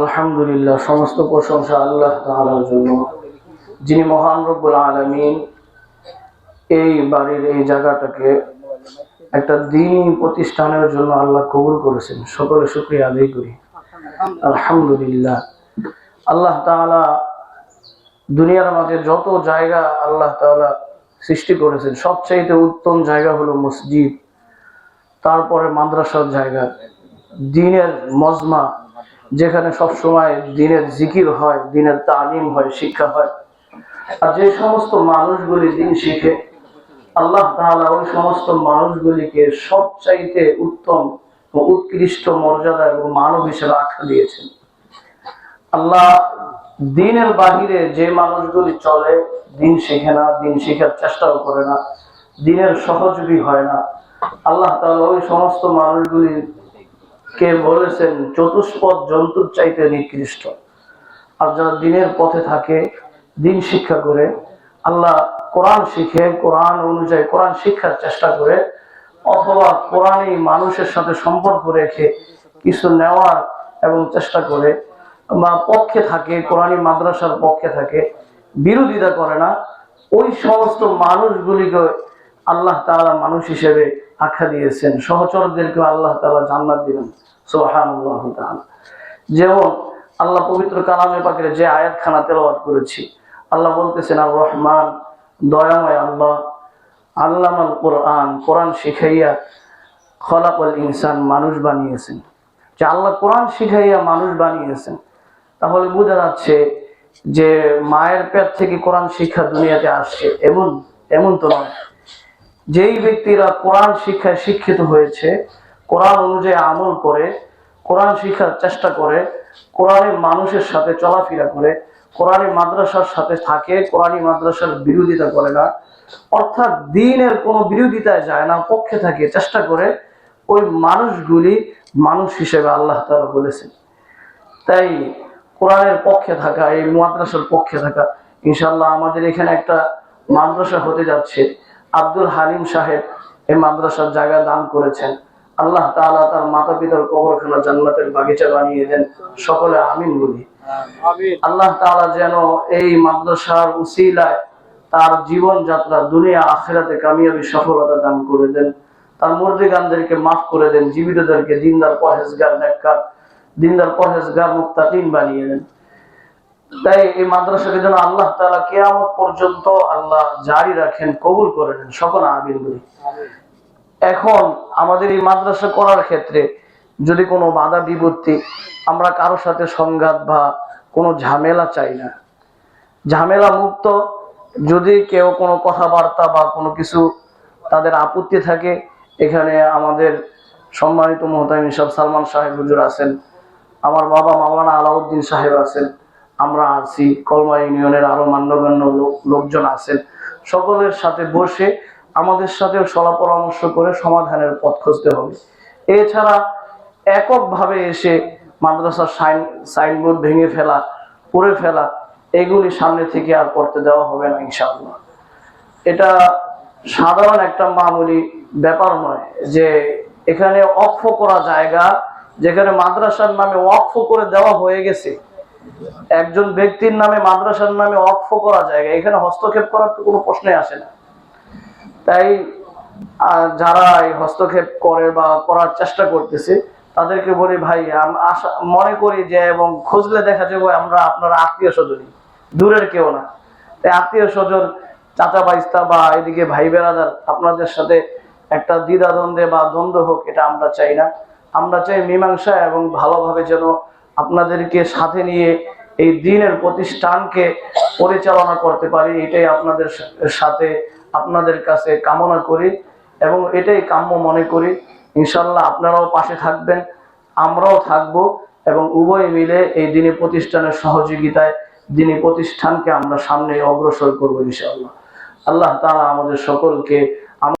আলহামদুলিল্লাহ, সমস্ত প্রশংসা আল্লাহ তাআলার জন্য। যিনি মহান রব্বুল আলামিন এই বাড়ির এই জায়গাটাকে একটা দিনই প্রতিষ্ঠানের জন্য আল্লাহ কবুল করেছেন। সকলে শুক্রিয়া আদায় করি। আলহামদুলিল্লাহ। আল্লাহ তাআলা দুনিয়ার মাঝে যত জায়গা আল্লাহ তাআলা সৃষ্টি করেছেন, সবচাইতে উত্তম জায়গা হলো মসজিদ, তারপরে মাদ্রাসার জায়গা, দিনের মজমা যেখানে সব সময় দিনের জিকির হয়, দিনের তালিম হয়, শিক্ষা হয়। আর যে সমস্ত মানুষগুলি দিন শিখে, আল্লাহ তাআলা ওই সমস্ত মানুষগুলিকে সবচাইতে উত্তম ও উৎকৃষ্ট মর্যাদা এবং মানব হিসেবে আখ্যা দিয়েছেন। আল্লাহ দিনের বাহিরে যে মানুষগুলি চলে, দিন শিখে না, দিন শিখার চেষ্টাও করে না, দিনের সহযোগী হয় না। আল্লাহ তাআলা ওই সমস্ত মানুষগুলি কে বলেছেন, চতুষ্পদ জন্তুর চাইতে নিকৃষ্ট। আর যারা দিনের পথে থাকে, দিন শিক্ষা করে, আল্লাহ কোরআন শিখে, কোরআন অনুযায়ী কোরআন শিক্ষার চেষ্টা করে, অথবা কোরআনই মানুষের সাথে সম্পর্ক রেখে কিছু নেওয়ার এবং চেষ্টা করে, বা পক্ষে থাকে কোরআনী মাদ্রাসার পক্ষে থাকে, বিরোধিতা করে না, ওই সমস্ত মানুষগুলিকে আল্লাহ তাআলা মানুষ হিসেবে আখ্যা দিয়েছেন। সহচরদেরকে আল্লাহ তাআলা জান্নাত দিবেন তাআলা। যেমন আল্লাহ পবিত্র কালামে পাকের যে আয়াতখানা তেলাওয়াত করেছি, আল্লাহ বলতেছেন আর রহমান দয়াময় আল্লাহ, আল্লামাল কোরআন কোরআন শিখাইয়া খলাকল ইনসান মানুষ বানিয়েছেন। যে আল্লাহ কোরআন শিখাইয়া মানুষ বানিয়েছেন, তাহলে বোঝা যাচ্ছে যে মায়ের পেট থেকে কোরআন শিক্ষা দুনিয়াতে আসছে। এমন এমন তো নয়। যেই ব্যক্তিরা কোরআন শিক্ষায় শিক্ষিত হয়েছে, কোরআন অনুযায়ী আমল করে, কোরআন শিক্ষার চেষ্টা করে কোরআনের মানুষের সাথে চলাফেরা করে, কোরআনী মাদ্রাসার সাথে থাকে কোরআনী মাদ্রাসার বিরোধিতা করে না, অর্থাৎ দিনের কোনো বিরোধিতায় যায় না, পক্ষে থাকে, চেষ্টা করে, ওই মানুষগুলি মানুষ হিসেবে আল্লাহ তাআলা বলেছেন। তাই কোরআনের পক্ষে থাকা, এই মাদ্রাসার পক্ষে থাকা ইনশাল্লাহ আমাদের এখানে একটা মাদ্রাসা হতে যাচ্ছে। আব্দুল হালিম সাহেব এই মাদ্রাসার জায়গা দান করেছেন। আল্লাহ তাআলা তার মাতা পিতার কবরখানা জান্নাতের বাগিচা বানিয়ে দেন। সকলে আমিন বলি। আল্লাহ তাআলা যেন এই মাদ্রাসার উসিলায় তার জীবন যাত্রা দুনিয়া আখেরাতে কামিয়াবি সফলতা দান করে দেন। তার মুর্দিগানদেরকে মাফ করে দেন। জীবিতদেরকে দিনদার পরহেজগার নেককার দিনদার পরহেজগার মুত্তাকিন বানিয়ে দেন। তাই এই মাদ্রাসাকে যেন আল্লাহ তাআলা কিয়ামত পর্যন্ত আল্লাহ জারি রাখেন, কবুল করে নেন। সকল আমিন এখন আমাদের এই মাদ্রাসা করার ক্ষেত্রে যদি কোনো বাধা বিপত্তি, আমরা কারোর সাথে সংঘাত বা কোনো ঝামেলা চাই না। ঝামেলা মুক্ত যদি কেউ কোনো কথাবার্তা বা কোনো কিছু তাদের আপত্তি থাকে, এখানে আমাদের সম্মানিত মোহতামিম সাহেব সালমান সাহেব হুজুর আছেন, আমার বাবা মাওলানা আলাউদ্দিন সাহেব আছেন। আমরা আছি কলমা ইউনিয়নের আরও মান্যগণ্য লোকজন আছেন। সকলের সাথে বসে আমাদের সাথে সলা পরামর্শ করে সমাধানের পথ খুঁজতে হবে। এছাড়া এককভাবে এসে মাদ্রাসার সাইন, সাইনবোর্ড ভেঙে ফেলা, পড়ে ফেলা, এগুলি সামনে থেকে আর করতে দেওয়া হবে না, ইনশাআল্লাহ। এটা সাধারণ একটা মামুলি ব্যাপার নয় যে এখানে অক্ষ করা জায়গা, যেখানে মাদ্রাসার নামে ওয়াকফ করে দেওয়া হয়ে গেছে একজন ব্যক্তির নামে, মাদ্রাসার নামে অক্ষ করা জায়গা, এখানে হস্তক্ষেপ করার তো কোনো প্রশ্নই আসে না। তাই যারা এই হস্তক্ষেপ করে বা করার চেষ্টা করতেছে, তাদেরকে বলি ভাই মনে করি যে এবং খুঁজলে দেখা যাবে আমরা আপনারা আত্মীয় স্বজনই দূরের কেউ না। তাই আত্মীয় স্বজন, চাচা বাইস্তা বা এদিকে ভাই বেড়াদার আপনাদের সাথে একটা দ্বিধাদ্বন্দ্বে বা দ্বন্দ্ব হোক, এটা আমরা চাই না। আমরা চাই মীমাংসা এবং ভালোভাবে যেন আপনাদেরকে সাথে নিয়ে এই দিনের প্রতিষ্ঠানকে পরিচালনা করতে পারি, এটাই আপনাদের সাথে আপনাদের কাছে কামনা করি এবং এটাই কাম্য মনে করি। ইনশাল্লাহ আপনারাও পাশে থাকবেন, আমরাও থাকব এবং উভয় মিলে এই দিনী প্রতিষ্ঠানের সহযোগিতায় দিনী প্রতিষ্ঠানকে আমরা সামনে অগ্রসর করব ইনশাল্লাহ আল্লাহ তাআলা আমাদের সকলকে